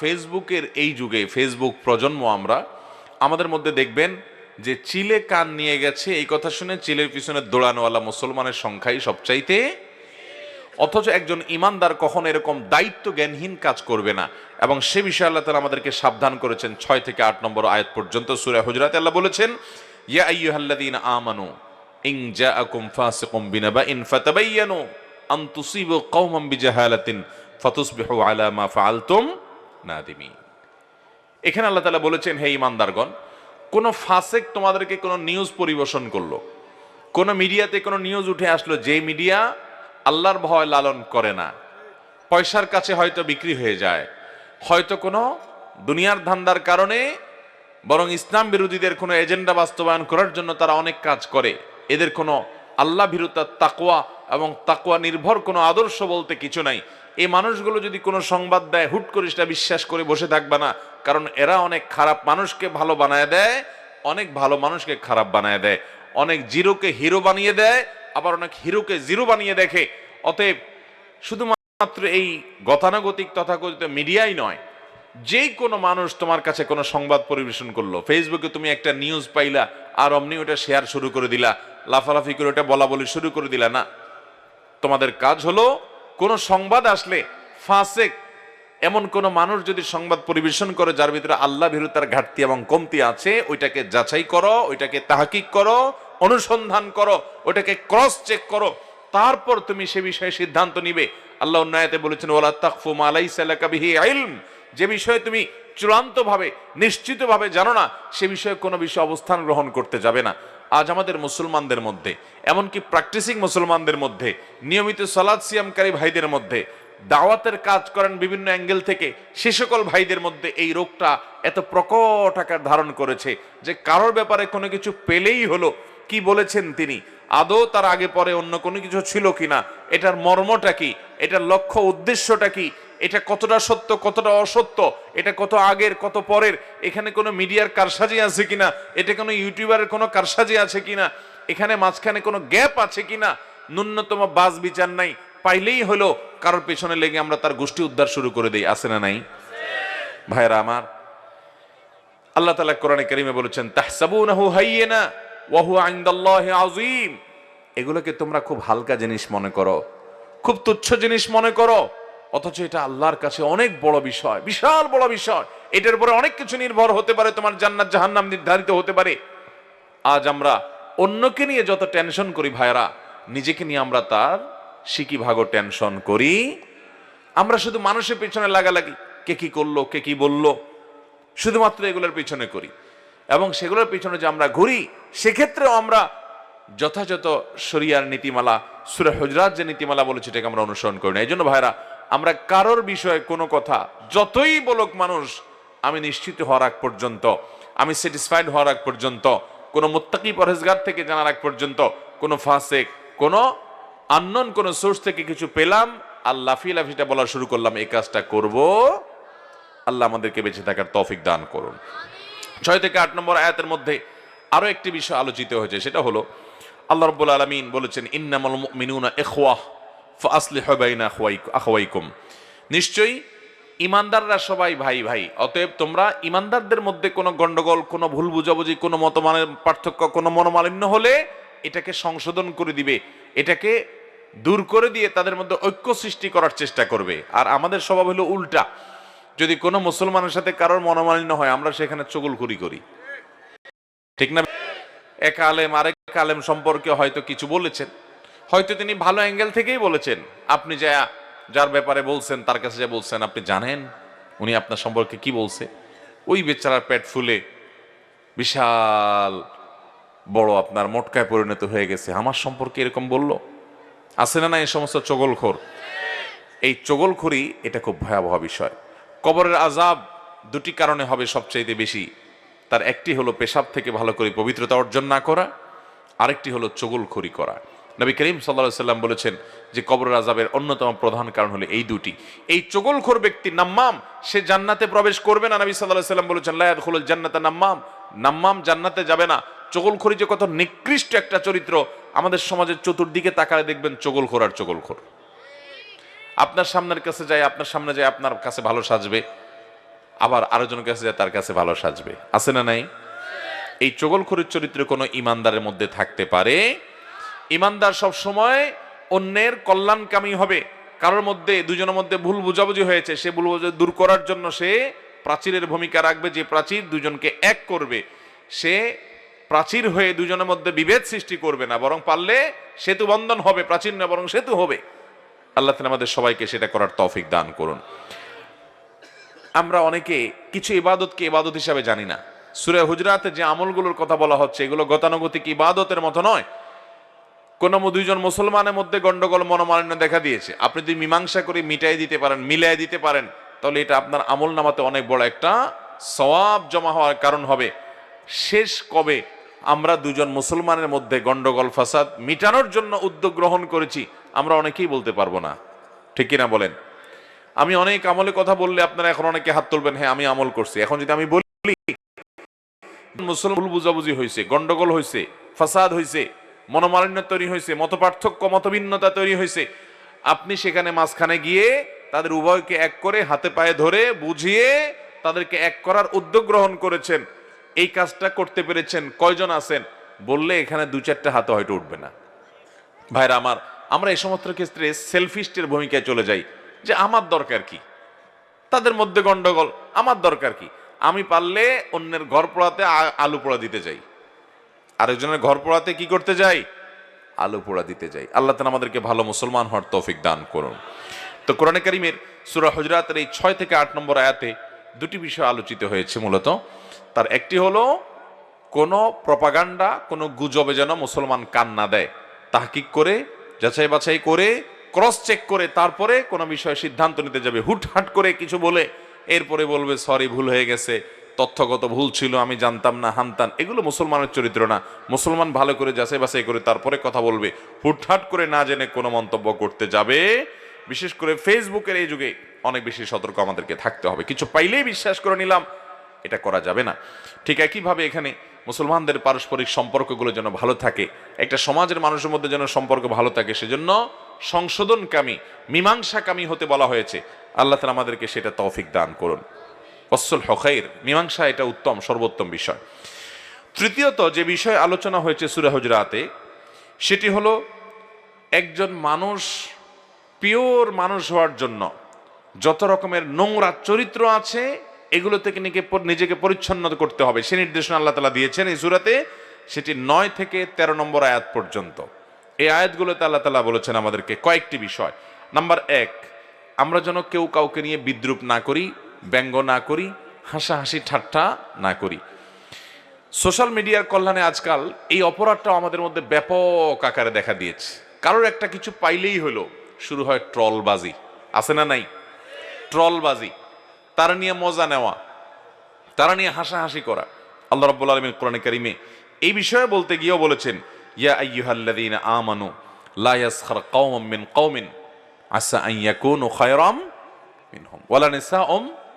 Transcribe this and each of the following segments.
ফেসবুকের এই যুগে ফেসবুক প্রজন্ম আমরা, আমাদের মধ্যে দেখবেন যে চিলে কান নিয়ে গেছে, এই কথা শুনে চিলের পিছনে দৌড়ানোওয়ালা মুসলমানের সংখ্যাই সবচাইতে। অথচ একজন ইমানদার কখন এরকম দায়িত্ব জ্ঞানহীন কাজ করবে না। এবং সে বিষয়ে আল্লাহ তালা আমাদেরকে সাবধান করেছেন, ছয় থেকে আট নম্বর আয়াত পর্যন্ত সুরে হুজরাত আল্লাহ বলেছেন আমানু ইন ফাসিকুম ফাতাবায়ানু আন তুসিবু কওমান বিজাহালাতিন ফাতুসবিহু আলা মা ফাআলতুম নাদিমিন এখানে আল্লাহ তাআলা বলেছেন, হে ইমানদারগণ কোন ফাসেক তোমাদেরকে কোনো নিউজ পরিবেশন করল। কোন মিডিয়াতে কোনো নিউজ উঠে আসলো যে মিডিয়া আল্লাহর ভয় লালন করে না। পয়সার কাছে হয়তো বিক্রি হয়ে যায়। হয়তো কোনো দুনিয়ার ধান্দার কারণে বরং ইসলাম বিরোধীদের কোনো এজেন্ডা বাস্তবায়ন করার জন্য তারা অনেক কাজ করে। এদের কোনো আল্লাহ বিরুদ্ধ তাকওয়া এবং তাকওয়া নির্ভর কোনো আদর্শ বলতে কিছু নাই। এই মানুষগুলো যদি কোনো সংবাদ দেয়, হুট করে সেটা বিশ্বাস করে বসে থাকবে না। কারণ এরা অনেক খারাপ মানুষকে ভালো বানায় দেয়, অনেক ভালো মানুষকে খারাপ বানায় দেয়। অনেক জিরোকে হিরো বানিয়ে দেয়, আবার অনেক হিরোকে জিরো বানিয়ে দেখে। অতএব শুধুমাত্র এই গতানুগতিক, তথাকথিত মিডিয়াই নয়, যে কোনো মানুষ তোমার কাছে কোনো সংবাদ পরিবেশন করল। ফেসবুকে তুমি একটা নিউজ পাইলা, আর অমনি ওটা শেয়ার শুরু করে দিলা। লাফালাফি করে ওটা বলা বলি শুরু করে দিলা। না, তোমাদের কাজ হলো কোনো সংবাদ আসলে ফাসেক, এমন কোন মানুষ যদি সংবাদ পরিবেশন করে যার ভিতরে আল্লাহ বিরুতার ঘাটতি এবং কমতি আছে, ওইটাকে যাচাই করো, ওইটাকে তাহাকিক করো, অনুসন্ধান করো, ওইটাকে ক্রস চেক করো, তারপর তুমি সে বিষয়ে সিদ্ধান্ত নিবে। আল্লাহ উন্নয়তে বলেছেন ওলা তাকফু মালাইসা লাকা বিহি ইলম। যে বিষয়ে তুমি চূড়ান্তভাবে, নিশ্চিতভাবে জানো না, সে বিষয়ে কোনো বিষয়ে অবস্থান গ্রহণ করতে যাবে না। আজ আমাদের মুসলমানদের মধ্যে, এমনকি প্র্যাকটিসিং মুসলমানদের মধ্যে, নিয়মিত সলাদ সিয়ামকারী ভাইদের মধ্যে, দাওয়াতের কাজ করেন বিভিন্ন অ্যাঙ্গেল থেকে, সে সকল ভাইদের মধ্যে এই রোগটা এত প্রকট আকার ধারণ করেছে যে কারোর ব্যাপারে কোনো কিছু পেলেই হলো, কি বলেছেন তিনি? আদৌ তার আগে পরে অন্য কোনো কিছু ছিল কিনা? এটার মর্মটা কি? এটার লক্ষ্য উদ্দেশ্যটা কি? এটা কতটা সত্য, কতটা অসত্য, এটা কত আগের, কত পরের, এখানে কোনো মিডিয়ার কারসাজি আছে কিনা, এটা কোনো ইউটিউবারের কোনো কারসাজি আছে কিনা, এখানে মাঝখানে কোনো গ্যাপ আছে কিনা, ন্যূনতম বাস বিচার নাই, পাইলেই হলো কারোর পেছনে লেগে আমরা তার গোষ্ঠী উদ্ধার শুরু করে দিই, আছে না নাই? ভাইরা আমার, আল্লাহ তালা কোরআনে কারিমে বলেছেন, তাহসাবুনাহু হাইয়িনা ওয়া হুয়া ইনদাল্লাহি আযীম। এগুলোকে তোমরা খুব হালকা জিনিস মনে করো, খুব তুচ্ছ জিনিস মনে করো অথচ এটা আল্লাহর কাছে অনেক বড় বিষয়, বিশাল বড় বিষয়। এটার উপরে অনেক কিছু নির্ভর হতে পারে, তোমার জান্নাত, জাহান্নাম নির্ধারিত হতে পারে। আজ আমরা অন্যকে নিয়ে যত টেনশন করি ভাইরা নিজেকে নিয়ে আমরা তার সিকি ভাগো টেনশন করি। আমরা শুধু মানুষের পেছনে লাগালাগি, কে কি করল, কে কি বলল, শুধুমাত্র এগুলোর পিছনে করি। এবং সেগুলোর পিছনে যে আমরা ঘুরি, সেক্ষেত্রেও আমরা যথাযথ শরিয়ার নীতিমালা, সুরে হজরাত যে নীতিমালা বলেছে, এটাকে আমরা অনুসরণ করি না। এই জন্য ভাইরা আমরা কারোর বিষয়ে কোনো কথা, যতই বলুক মানুষ, আমি নিশ্চিত হওয়ার আগ পর্যন্ত, আমি স্যাটিসফাইড হওয়ার আগ পর্যন্ত, কোনো মোত্তাকি পরহেজগার থেকে জানার আগ পর্যন্ত, কোনো ফাসেক, কোনো আননোন কোনো সোর্স থেকে কিছু পেলাম, আর লাফি লাফিটা বলা শুরু করলাম, এই কাজটা করব। আল্লাহ আমাদেরকে বেঁচে থাকার তৌফিক দান করুন। ছয় থেকে আট নম্বর আয়াতের মধ্যে আরও একটি বিষয় আলোচিত হয়েছে, সেটা হলো, আল্লাহ রব্বুল আলমিন বলেছেন, ইন্নামল মিনুনা এখওয়াহ ফাসলিহু বাইনা আখওয়াইক- আখওয়াইকুম। নিশ্চয়ই ইমানদাররা সবাই ভাই ভাই, অতএব তোমরা ইমানদারদের মধ্যে কোনো গন্ডগোল, কোনো ভুল বুঝাবুঝি, কোনো মতমানের পার্থক্য, কোনো মনোমালিন্য হলে এটাকে সংশোধন করে দিবে। এটাকে দূর করে দিয়ে তাদের মধ্যে ঐক্য সৃষ্টি করার চেষ্টা করবে। আর আমাদের স্বভাব হলো উল্টা। যদি কোনো মুসলমানের সাথে কারোর মনোমালিন্য হয়, আমরা সেখানে চগুলখুরি করি। ঠিক না? এক আলেম, আরেক আলেম সম্পর্কে হয়তো কিছু বলেছেন। হয়তো তিনি ভালো অ্যাঙ্গেল থেকেই বলেছেন, আপনি যা, যার ব্যাপারে বলছেন, তার কাছে যা বলছেন, আপনি জানেন? উনি আপনার সম্পর্কে কি বলছে? ওই বেচারার পেট ফুলে বিশাল বড় আপনার মোটকায় পরিণত হয়ে গেছে। আমার সম্পর্কে এরকম বলল? আছে না না এই সমস্ত চগলখোর? এই চগলখড়ি, এটা খুব ভয়াবহ বিষয়। কবরের আজাব দুটি কারণে হবে সবচাইতে বেশি। তার একটি হলো পেশাব থেকে ভালো করে পবিত্রতা অর্জন না করা, আরেকটি হলো চগলখড়ি করা। নবী করিম সাল্লা সাল্লাম বলেছেন যে কবর আজাবের অন্যতম প্রধান কারণ হলো এই দুটি। এই চগলখোর ব্যক্তি নাম্মাম, সে জান্নাতে প্রবেশ করবে না। নবী সাল্লাহ সাল্লাম বলেছেন লায়াত হল জান্নাতে নাম্মাম। নাম্মাম জান্নাতে যাবে না। চগলখড়ি যে কত নিকৃষ্ট একটা চরিত্র, আমাদের সমাজের চতুর্দিকে তাকালে দেখবেন চগলখোর আর চগলখোর। আপনার সামনের কাছে যায়, আপনার সামনে যায়, আপনার কাছে ভালো সাজবে। আবার আরেকজনের কাছে যায়, তার কাছে ভালো সাজবে। আছে না নাই? এই চগলখড়ির চরিত্র কোনো ইমানদারের মধ্যে থাকতে পারে ইমানদার সব সময় অন্যের কল্যাণকামী হবে। কারোর মধ্যে, দুজনের মধ্যে ভুল বুঝাবুঝি হয়েছে, সে ভুল বুঝাবুঝি দূর করার জন্য সে প্রাচীরের ভূমিকা রাখবে। যে প্রাচীর দুজনকে এক করবে, সে প্রাচীর হয়ে দুজনের মধ্যে বিভেদ সৃষ্টি করবে না, বরং পারলে সেতু বন্ধন হবে। প্রাচীর না বরং সেতু হবে। আল্লাহ তাআলা আমাদের সবাইকে সেটা করার তৌফিক দান করুন। আমরা অনেকে কিছু ইবাদতকে ইবাদত হিসাবে জানি না। সুরে হুজরাতে যে আমলগুলোর কথা বলা হচ্ছে, এগুলো গতানুগতিক ইবাদতের মতো নয়। কোন দুইজন মুসলমানের মধ্যে গন্ডগোল, মনোমালিন্য দেখা দিয়েছে। আপনি যদি মীমাংসা করে মিটাই দিতে পারেন, মিলাই দিতে পারেন, তাহলে এটা আপনার আমল নামাতে অনেক বড় একটা সওয়াব জমা হওয়ার কারণ হবে। শেষ কবে আমরা দুজন মুসলমানের মধ্যে গন্ডগোল, ফাসাদ মিটানোর জন্য উদ্যোগ গ্রহণ করেছি, আমরা অনেকেই বলতে পারব না। ঠিক কিনা বলেন? আমি অনেক আমলে কথা বললে আপনারা এখন অনেকে হাত তুলবেন হ্যাঁ আমি আমল করছি। এখন যদি আমি বলি, মুসলমান বুঝাবুঝি হয়েছে গন্ডগোল হয়েছে ফাসাদ হয়েছে মনোমালিন্য তৈরি হয়েছে মত পার্থক্য মতভিন্নতা তৈরি হয়েছে। আপনি সেখানে মাঝখানে গিয়ে তাদের উভয়কে এক করে হাতে পায়ে ধরে বুঝিয়ে তাদেরকে এক করার উদ্যোগ গ্রহণ করেছেন। এই কাজটা করতে পেরেছেন কয়জন আছেন? বললে এখানে দু চারটা হাতে হয়তো উঠবে না। ভাইরা আমার, আমরা এই সমস্ত ক্ষেত্রে সেলফিস্টের ভূমিকায় চলে যাই। যে আমার দরকার কি? তাদের মধ্যে গন্ডগোল, আমার দরকার কি? আমি পারলে অন্যের ঘর পোড়াতে আলু পোড়া দিতে যাই। আরেকজনের ঘর পোড়াতে কি করতে যাই? আলু পোড়া দিতে যাই। আল্লাহ তালা আমাদেরকে ভালো মুসলমান হওয়ার তৌফিক দান করুন। তো কোরআনে কারিমের সুরা হুজরাতের এই ছয় থেকে আট নম্বর আয়াতে দুটি বিষয় আলোচিত হয়েছে মূলত। তার একটি হলো, কোনো প্রপাগান্ডা, কোনো গুজবে যেন মুসলমান কান না দেয়, তাহকিক করে, যাচাই বাছাই করে, ক্রস চেক করে, তারপরে কোনো বিষয়ে সিদ্ধান্ত নিতে যাবে, হুটহাট করে কিছু বলে, এরপরে বলবে, সরি, ভুল হয়ে গেছে। তথ্যগত ভুল ছিল, আমি জানতাম না হানতাম এগুলো মুসলমানের চরিত্র না। মুসলমান ভালো করে যাচাই বাছাই করে তারপরে কথা বলবে। হুটহাট করে না জেনে কোনো মন্তব্য করতে যাবে। বিশেষ করে ফেসবুকের এই যুগে অনেক বেশি সতর্ক আমাদেরকে থাকতে হবে। কিছু পাইলেই বিশ্বাস করে নিলাম, এটা করা যাবে না। ঠিক একইভাবে এখানে মুসলমানদের পারস্পরিক সম্পর্কগুলো যেন ভালো থাকে, একটা সমাজের মানুষের মধ্যে যেন সম্পর্ক ভালো থাকে, সেজন্য সংশোধনকামী, মীমাংসাকামী হতে বলা হয়েছে। আল্লাহ তালা আমাদেরকে সেটা তৌফিক দান করুন। অসল হকাইর মীমাংসা এটা উত্তম, সর্বোত্তম বিষয়। তৃতীয়ত যে বিষয় আলোচনা হয়েছে সুরা হুজরাতে, সেটি হলো একজন মানুষ, পিওর মানুষ হওয়ার জন্য যত রকমের নোংরা চরিত্র আছে, এগুলো থেকে নিজেকে নিজেকে পরিচ্ছন্ন করতে হবে। সে নির্দেশনা আল্লাহ তালা দিয়েছেন এই সুরাতে, সেটি নয় থেকে তেরো নম্বর আয়াত পর্যন্ত। এই আয়াতগুলোতে আল্লাহ তালা বলেছেন আমাদেরকে কয়েকটি বিষয়। নাম্বার এক, আমরা যেন কেউ কাউকে নিয়ে বিদ্রুপ না করি ব্যঙ্গ না করি, হাসাহাসি ঠাট্টা না করি। সোশ্যাল মিডিয়ার কল্যাণে আজকাল এই অপরাধটাও আমাদের মধ্যে ব্যাপক আকারে দেখা দিয়েছে। কারোর একটা কিছু পাইলেই হলো, শুরু হয় ট্রলবাজি। আছে না নাই? ট্রলবাজি। তারা নিয়ে মজা নেওয়া। তারা নিয়ে হাসাহাসি করা। আল্লাহ রাব্বুল আলামিন কোরআনে কারিমে এই বিষয়ে বলতে গিয়েও বলেছেন, ইয়া আমানু মিন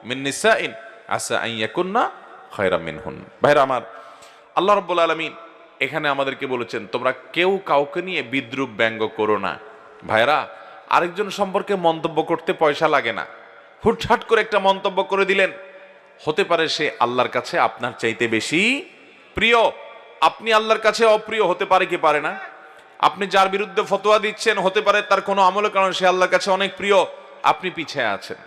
মিন নিসাইন আসা আন ইয়াকুননা খায়রাম মিনহুন। ভাইরা আমার, আল্লাহ রাব্বুল আলামিন এখানে আমাদেরকে বলেছেন, তোমরা কেউ কাউকে নিয়ে বিদ্রুপ ব্যঙ্গ করো না। ভাইরা, আরেকজন সম্পর্কে মন্তব্য করতে পয়সা লাগে না। হুটহাট করে একটা মন্তব্য করে দিলেন। হতে পারে সে আল্লাহর কাছে আপনার চাইতে বেশি প্রিয়। আপনি আল্লাহর কাছে অপ্রিয় হতে পারে কি পারে না? আপনি যার বিরুদ্ধে ফতোয়া দিচ্ছেন, হতে পারে তার কোনো আমলের কারণে সে আল্লাহর কাছে অনেক প্রিয়। আপনি পিছিয়ে আছেন।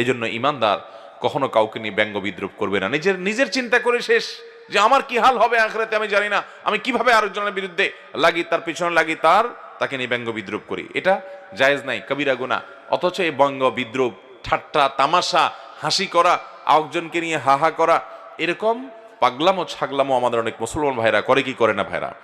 এই জন্য ইমানদার কখনো কাউকে নিয়ে ব্যঙ্গ বিদ্রুপ করবে না। নিজের নিজের চিন্তা করে শেষ। যে আমার কি হাল হবে আখরাতে আমি জানি না। আমি কীভাবে আরেকজনের বিরুদ্ধে লাগি, তার পিছনে লাগি, তার, তাকে নিয়ে ব্যঙ্গ বিদ্রুপ করি। এটা জায়েজ নাই, কবিরা গুণা অথচ এই ব্যঙ্গ বিদ্রুপ, ঠাট্টা, তামাশা, হাসি করা, আরেকজনকে নিয়ে হাহা করা, এরকম পাগলামো ছাগলামো আমাদের অনেক মুসলমান ভাইরা করে কি করে না ভাইরা?